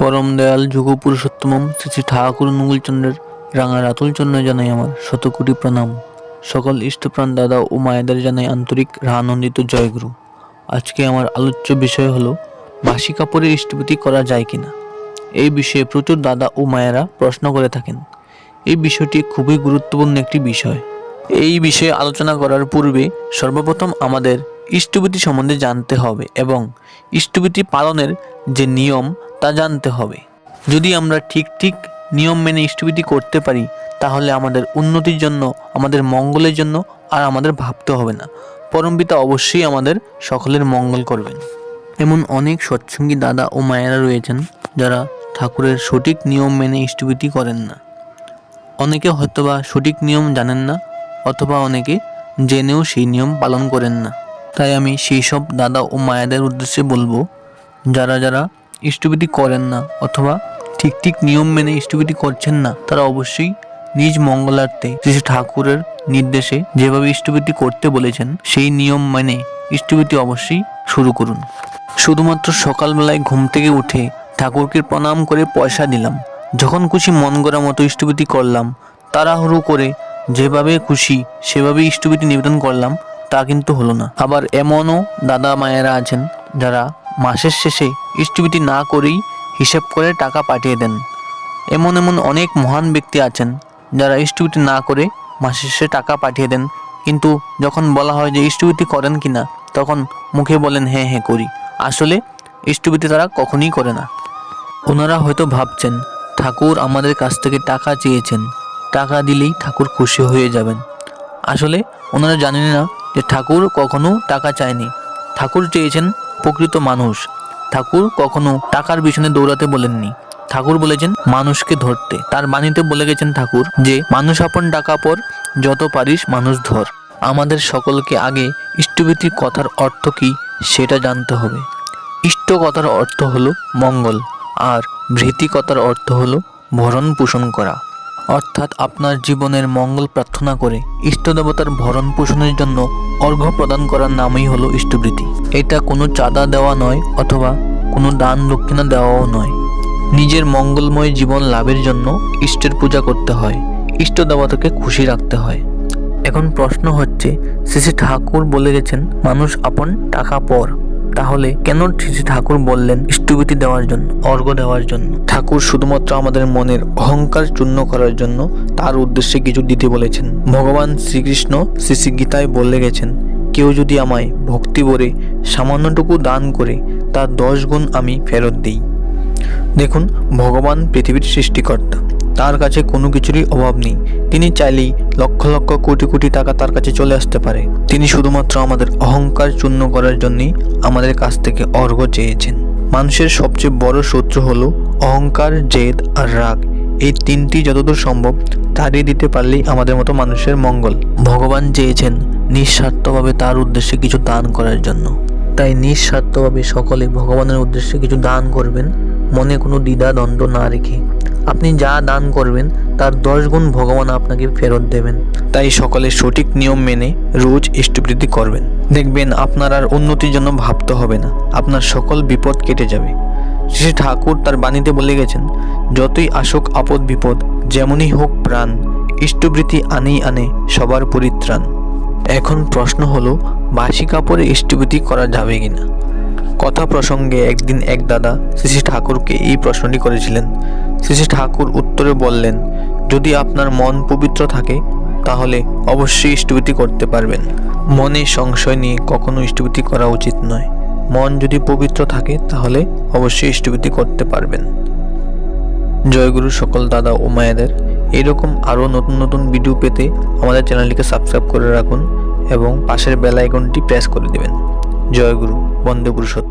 পরম দয়াল যুগ পুরুষোত্তমম শ্রী শ্রী ঠাকুর অনুকূলচন্দ্রের রাঙা রাতুল চন্দ্র জানাই আমার শত কোটি প্রণাম। সকল ইষ্টপ্রাণ দাদা ও মায়েদের জানাই আন্তরিক আনন্দিত জয়গুরু। আজকে আমার আলোচ্য বিষয় হলো, বাসি কাপড়ের ইষ্টভূতি করা যায় কিনা? এই বিষয়ে প্রচুর দাদা ও মায়েরা প্রশ্ন করে থাকেন। এই বিষয়টি খুবই গুরুত্বপূর্ণ একটি বিষয়। এই বিষয়ে আলোচনা করার পূর্বে সর্বপ্রথম আমাদের ইষ্টভূতি সম্বন্ধে জানতে হবে এবং ইষ্টভূতি পালনের যে নিয়ম তা জানতে হবে। যদি আমরা ঠিক ঠিক নিয়ম মেনে ইষ্টভূতি করতে পারি, তাহলে আমাদের উন্নতির জন্য, আমাদের মঙ্গলের জন্য আর আমাদের ভাবতে হবে না। পরমপিতা অবশ্যই আমাদের সকলের মঙ্গল করবেন। এমন অনেক সৎসঙ্গী দাদা ও মায়েরা রয়েছেন যারা ঠাকুরের সঠিক নিয়ম মেনে ইষ্টভূতি করেন না। অনেকে হয়তোবা সঠিক নিয়ম জানেন না, অথবা অনেকে জেনেও সেই নিয়ম পালন করেন না। তাই আমি সেই সব দাদা ও মায়েদের উদ্দেশ্যে বলব, যারা যারা ইষ্টভূতি করেন না অথবা ঠিক ঠিক নিয়ম মেনে ইষ্টভূতি করছেন না, তারা অবশ্যই নিজ মঙ্গলার্থে শ্রী ঠাকুরের নির্দেশে যেভাবে ইষ্টভূতি করতে বলেছেন, সেই নিয়ম মেনে ইষ্টভূতি অবশ্যই শুরু করুন। শুধুমাত্র সকালবেলায় ঘুম থেকে উঠে ঠাকুরকে প্রণাম করে পয়সা দিলাম। যখন খুশি মন গড়া মতো ইষ্টভূতি করলাম, তাড়াহুড়ো করে যেভাবে খুশি সেভাবে ইষ্টভূতি নিবেদন করলাম তা কিন্তু হলো না। আবার এমনও দাদা মায়েরা আছেন যারা মাসের শেষে ইষ্টভূতি না করেই হিসেব করে টাকা পাঠিয়ে দেন। এমন এমন অনেক মহান ব্যক্তি আছেন যারা ইষ্টভূতি না করে মাসের শেষে টাকা পাঠিয়ে দেন। কিন্তু যখন বলা হয় যে ইষ্টভূতি করেন কি না তখন মুখে বলেন হ্যাঁ হ্যাঁ করি। আসলে ইষ্টভূতি তারা কখনই করে না। ওনারা হয়তো ভাবছেন, ঠাকুর আমাদের কাছ থেকে টাকা চেয়েছেন। টাকা দিলেই ঠাকুর খুশি হয়ে যাবেন। আসলে ওনারা জানেন না যে ঠাকুর কখনো টাকা চায়নি। ঠাকুর চেয়েছেন প্রকৃত মানুষ। ঠাকুর কখনো টাকার পিছনে দৌড়াতে বলেননি। ঠাকুর বলেছেন, মানুষকে ধরতে। তার বাণীতে বলে গেছেন ঠাকুর যে, মানুষ আপন টাকা পর যত পারিস মানুষ ধর। আমাদের সকলকে আগে ইষ্টভীতির কথার অর্থ কী সেটা জানতে হবে। ইষ্ট কথার অর্থ হলো মঙ্গল, আর ভৃতি কথার অর্থ হলো ভরণ পোষণ করা। অর্থাৎ আপনার জীবনের মঙ্গল প্রার্থনা করে ইষ্ট দেবতার ভরণ পোষণের জন্য অর্ঘ্য প্রদান করার নামই হলো ইষ্টবৃত্তি। এটা কোনো চাঁদা দেওয়া নয় অথবা কোনো দান দক্ষিণা দেওয়াও নয়। নিজের মঙ্গলময় জীবন লাভের জন্য ইষ্টের পূজা করতে হয়, ইষ্ট দেবতাকে খুশি রাখতে হয়। এখন প্রশ্ন হচ্ছে, শ্রী ঠাকুর বলে গেছেন, মানুষ আপন টাকা পর। তাহলে কেন শ্রী ঠাকুর বললেন ইষ্টভূতি দেওয়ার জন্য অর্ঘ্য দেওয়ার জন্য? ঠাকুর শুধুমাত্র আমাদের মনের অহংকার চূর্ণ করার জন্য তার উদ্দেশ্যে কিছু দিতে বলেছেন। ভগবান শ্রীকৃষ্ণ শ্রী শ্রী গীতায় বলে গেছেন, কেউ যদি আমায় ভক্তি ভরে সামান্যটুকু দান করে, তার দশ গুণ আমি ফেরত দিই। দেখুন, ভগবান পৃথিবীর সৃষ্টিকর্তা। তার কাছে কোনো কিছুরই অভাব নেই। তিনি চাইলেই লক্ষ লক্ষ কোটি কোটি টাকা তার কাছে চলে আসতে পারে। তিনি শুধুমাত্র আমাদের অহংকার চূর্ণ করার জন্যই আমাদের কাছ থেকে অর্ঘ্য চেয়েছেন। মানুষের সবচেয়ে বড় শত্রু হলো অহংকার, জেদ আর রাগ। এই তিনটি যতদূর সম্ভব তাড়িয়ে দিতে পারলেই আমাদের মতো মানুষের মঙ্গল। ভগবান চেয়েছেন নিঃস্বার্থভাবে তার উদ্দেশ্যে কিছু দান করার জন্য। তাই নিঃস্বার্থভাবে সকলে ভগবানের উদ্দেশ্যে কিছু দান করবেন, মনে কোনো দ্বিধা দ্বন্দ্ব না রেখে। আপনি যা দান করবেন, তার দশ গুণ ভগবান আপনাকে ফেরত দেবেন। তাই সকলে সঠিক নিয়ম মেনে রোজ ইষ্টবৃদ্ধি করবেন। দেখবেন আপনার আর উন্নতির জন্য ভাবতে হবে না। আপনার সকল বিপদ কেটে যাবে। শ্রী ঠাকুর তার বাণীতে বলে গেছেন, যতই আসুক আপদ বিপদ, যেমনই হোক প্রাণ ইষ্টবৃত্তি আনেই আনে সবার পরিত্রাণ। এখন প্রশ্ন হলো, বাসি কাপড়ে ইষ্টবৃত্তি করা যাবে কিনা? কথা প্রসঙ্গে একদিন এক দাদা শ্রী ঠাকুরকে এই প্রশ্নটি করেছিলেন। শ্রী ঠাকুর উত্তরে বললেন, যদি আপনার মন পবিত্র থাকে, তাহলে অবশ্যই ইষ্টভূতি করতে পারবেন। মনে সংশয় নিয়ে কখনো ইষ্টভূতি করা উচিত নয়। মন যদি পবিত্র থাকে, তাহলে অবশ্যই ইষ্টভূতি করতে পারবেন। জয়গুরু সকল দাদা ও মায়েদের এরকম আরও নতুন নতুন ভিডিও পেতে আমাদের চ্যানেলটিকে সাবস্ক্রাইব করে রাখুন এবং পাশের বেল আইকনটি প্রেস করে দেবেন। জয়গুরু। বন্দে পুরুষোত্তম